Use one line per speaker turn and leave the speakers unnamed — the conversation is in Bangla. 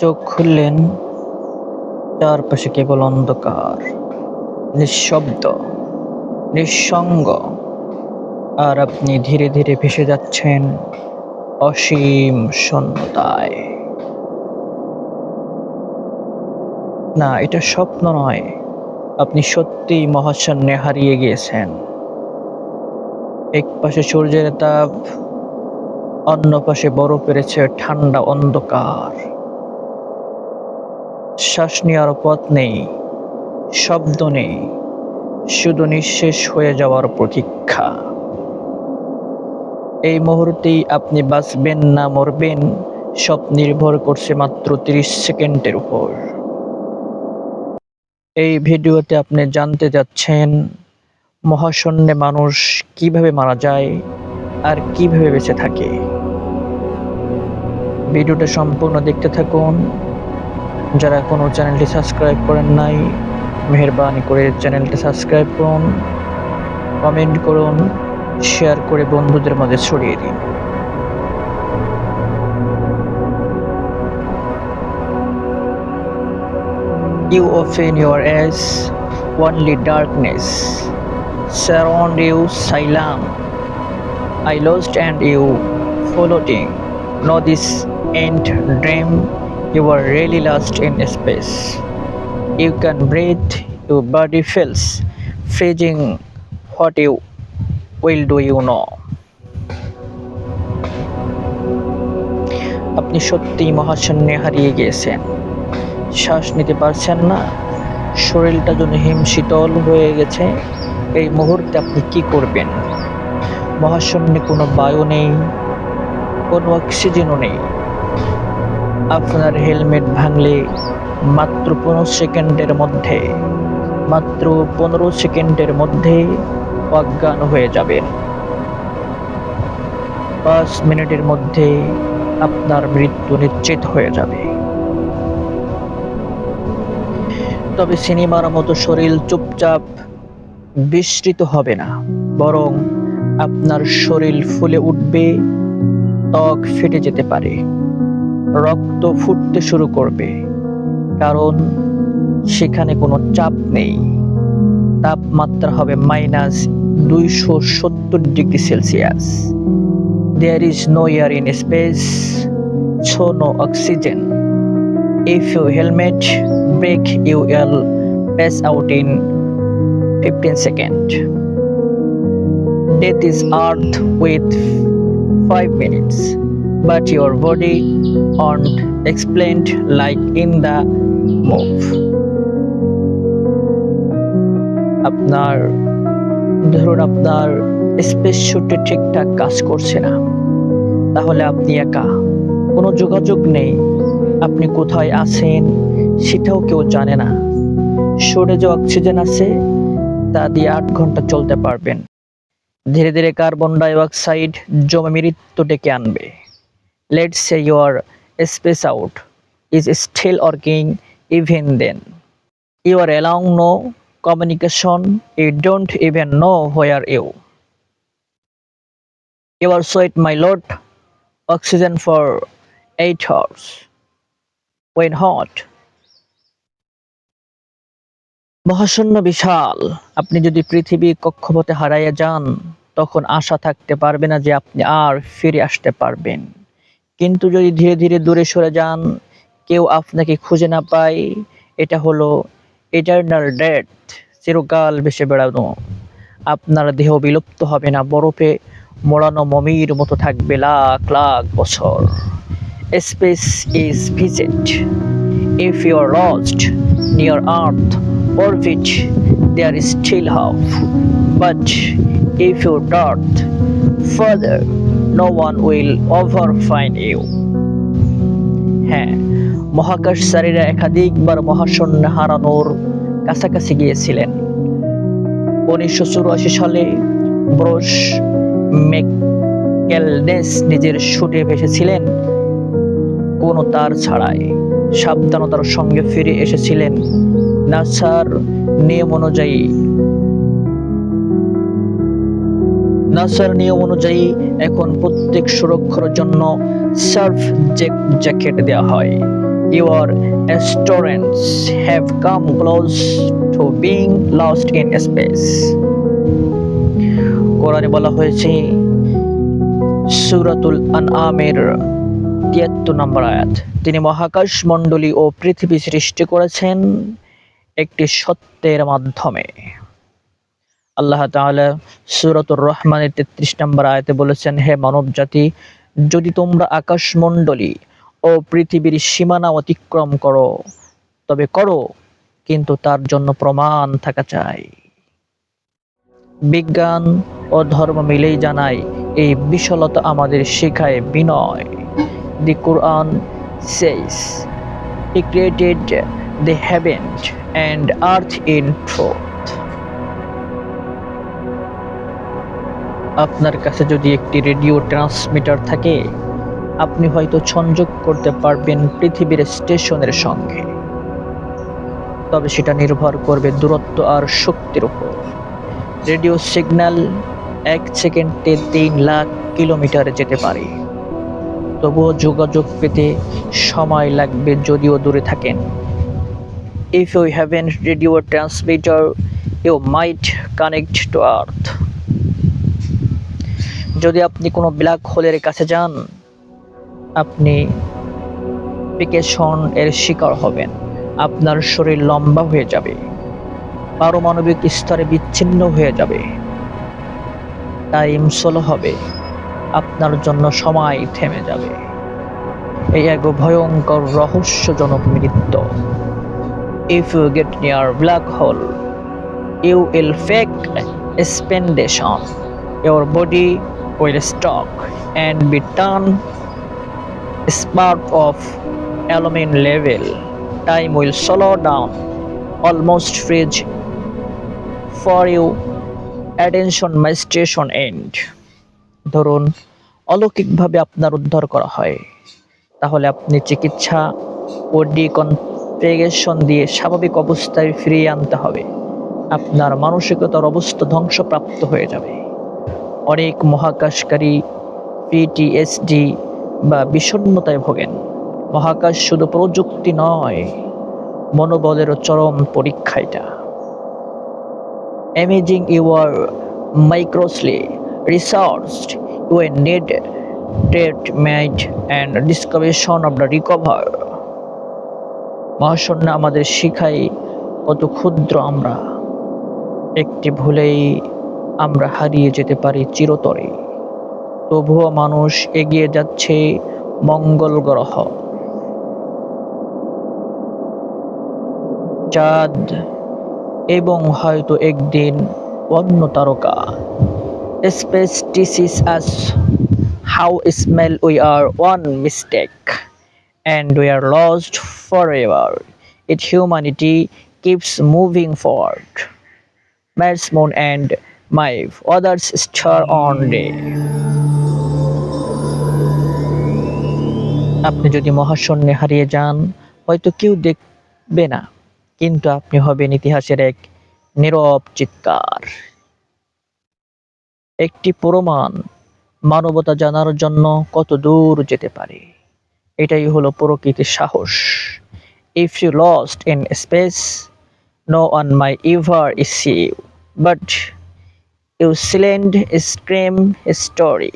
চোখ খুললেন, চারপাশে কেবল অন্ধকার, নিঃশব্দ, নিঃসঙ্গ। আর আপনি ধীরে ধীরে ভেসে যাচ্ছেন অসীম শূন্যতায়। না, এটা স্বপ্ন নয়। আপনি সত্যিই মহাশূন্যে হারিয়ে গিয়েছেন। এক পাশে সূর্যের তাপ, অন্য পাশে বরফ পেরেছে ঠান্ডা অন্ধকার। শ্বাস নেওয়ার পথ নেই, শব্দ নেই, শুধু নিঃশেষ হয়ে যাওয়ার প্রতীক্ষা। এই মুহূর্তেই আপনি বাঁচবেন না মরবেন, সব নির্ভর করছে মাত্র তিরিশ সেকেন্ডের উপর। এই ভিডিওতে আপনি জানতে যাচ্ছেন, মহাশূন্যে মানুষ কীভাবে মারা যায় আর কীভাবে বেঁচে থাকে। ভিডিওটা সম্পূর্ণ দেখতে থাকুন। যারা কোনো চ্যানেলটি সাবস্ক্রাইব করেন নাই মেহরবানি করে চ্যানেলটি সাবস্ক্রাইব করুন কমেন্ট করুন শেয়ার করে বন্ধুদের মাঝে ছড়িয়ে দিন You open your eyes, only darkness. Surround you, Silam. I lost and you floating. Know this ain't dream. You are really lost in space. You can breathe, your body feels freezing. What you will do you know? আপনি সত্যিই মহাশূন্যে হারিয়ে গিয়েছেন শ্বাস নিতে পারছেন না শরীরটা যেন হিম শীতল হয়ে গেছে এই মুহূর্তে আপনি কি করবেন মহাশূন্যে কোনো বায়ু নেই কোনো অক্সিজেনও নেই আপনার হেলমেট ভাঙলে মাত্র পনেরো সেকেন্ডের মধ্যে, মাত্র পনেরো সেকেন্ডের মধ্যে অজ্ঞান হয়ে যাবেন। পাঁচ মিনিটের মধ্যে আপনার মৃত্যু নিশ্চিত হয়ে যাবে। তবে সিনেমার মতো শরীর চুপচাপ বিস্মৃত হবে না, বরং আপনার শরীর ফুলে উঠবে, ত্বক ফেটে যেতে পারে। রক্ত ফুটতে শুরু করবে। কারণ সেখানে কোনো চাপ নেই। তাপমাত্রা হবে মাইনাস দুইশো সত্তর degree Celsius. There is no air in space so no oxygen if you helmet break you will pass out in 15 seconds. Death is earth with 5 minutes, but your body aren't explained like in the move. আপনার, ধরুন আপনার স্পেস শুটে ঠিকঠাক কাজ করছে না, তাহলে আপনি একা, কোনো যোগাযোগ নেই, আপনি কোথায় আছেন সেটাও কেউ জানে না। শরীরে যে অক্সিজেন আছে, তা দিয়ে আট ঘণ্টা চলতে পারবেন। ধীরে ধীরে কার্বন ডাইঅক্সাইড জমে মৃত্যু ডেকে আনবে। Let say your spacesuit is still working even then you are allowing no communication you don't even know where you you are sweat my load oxygen for eight hours when hot. মহাশূন্য বিশাল। আপনি যদি পৃথিবী কক্ষপথে হারাইয়া যান, তখন আশা থাকতে পারবে না যে আপনি আর ফিরে আসতে পারবেন। কিন্তু যদি ধীরে ধীরে দূরে সরে যান কেউ আপনাকে খুঁজে না পায় এটা হলো ইটার্নাল ডেথ চিরকাল ভেসে বেড়ানো আপনার দেহ বিলুপ্ত হবে না বরফে মোড়ানো মমির মতো থাকবে লাখ লাখ বছর space is visit. If you are lost near Earth orbit, there is still hope. But if you dart further, no one will ever find you. হ্যাঁ মহাকাশচারীরা একাধিকবার মহাশূন্য হারানোর কাছাকাছি গিয়েছিলেন। উনিশশো চুরাশি সালে ব্রোস মেকেলনেস নিজের শুটে ভেসেছিলেন, কোনো তার ছাড়াই। সাবধানতার সঙ্গে ফিরে এসেছিলেন নাসার নিয়ম অনুযায়ী। নাসার নিয়ম অনুযায়ী এখন প্রত্যেক সুরক্ষার জন্য সার্ফ জ্যাকেট দেওয়া হয়। your assurance have come close to being lost in space. কোরআনে বলা হয়েছে, সুরাতুল আনআমের তিয়াত্তর নম্বর আয়াত। তিনি মহাকাশ মণ্ডলী ও পৃথিবী সৃষ্টি করেছেন একটি সত্যের মাধ্যমে। আল্লাহ তাআলা সূরাতুর রহমানের তেত্রিশ নম্বর আয়াতে বলেছেন, হে মানব জাতি যদি তোমরা আকাশমণ্ডলী ও পৃথিবীর সীমানা অতিক্রম করো, তবে করো, কিন্তু তার জন্য প্রমাণ থাকা চাই। বিজ্ঞান ও ধর্ম মিলেই জানায়, এই বিশালতা আমাদের শেখায় বিনয়। The Quran says, he created the heaven and earth in truth. আপনার কাছে যদি একটি রেডিও ট্রান্সমিটার থাকে, আপনি হয়তো সংযোগ করতে পারবেন পৃথিবীর স্টেশনের সঙ্গে। তবে সেটা নির্ভর করবে দূরত্ব আর শক্তির উপর। রেডিও সিগন্যাল এক সেকেন্ডে তিন লাখ কিলোমিটারে যেতে পারে। তবুও যোগাযোগ পেতে সময় লাগবে যদিও দূরে থাকেন। If you haven radio transmitter you might connect to earth যদি আপনি কোনো ব্ল্যাক হোলের কাছে যান, আপনি পিকেশন এর শিকার হবেন। আপনার শরীর লম্বা হয়ে যাবে। পারমাণবিক স্তরে বিচ্ছিন্ন হয়ে যাবে। টাইম স্লো হবে। আপনার জন্য সময় থেমে যাবে। এই এক ভয়ঙ্কর রহস্যজনক মৃত্যু। If you get near black hole you will face spaghettification your body will stop and be turned spark of aluminum level time will slow down almost freeze for you attention my station end ধরুন অলৌকিকভাবে আপনার উদ্ধার করা হয় তাহলে আপনি চিকিৎসা ও ডিকনফ্রিগেশন দিয়ে স্বাভাবিক অবস্থায় ফিরিয়ে আনতে হবে আপনার মানসিকতার অবস্থা ধ্বংসপ্রাপ্ত হয়ে যাবে অনেক মহাকাশকারী পিটিএসডি বা বিষণ্ণতায় ভোগেন। মহাকাশ শুধু প্রযুক্তি নয়, মনোবলেরও চরম পরীক্ষা এটা। Amazing your meticulously researched you need treatment and discovery of the recover মহাশূন্য আমাদের শিখাই কত ক্ষুদ্র আমরা। একটি ভুলেই আমরা হারিয়ে যেতে পারি চিরতরে। তবুও মানুষ এগিয়ে যাচ্ছে মঙ্গল গ্রহ। চাঁদ এবং হয়তো একদিন অন্য তারকা। Space teaches us how small we are one mistake and we are lost for ever it humanity keeps moving forward Mars and my others star on day. আপনি যদি মহাশূন্যে হারিয়ে যান হয়তো কেউ দেখবে না কিন্তু আপনি হবেন ইতিহাসের এক নীরব চিৎকার। একটি প্রমাণ মানবতা জানার জন্য কত দূর যেতে পারে। এটাই হলো প্রকৃতির সাহস। If you lost in space no one might ever see you, but you silent scream story.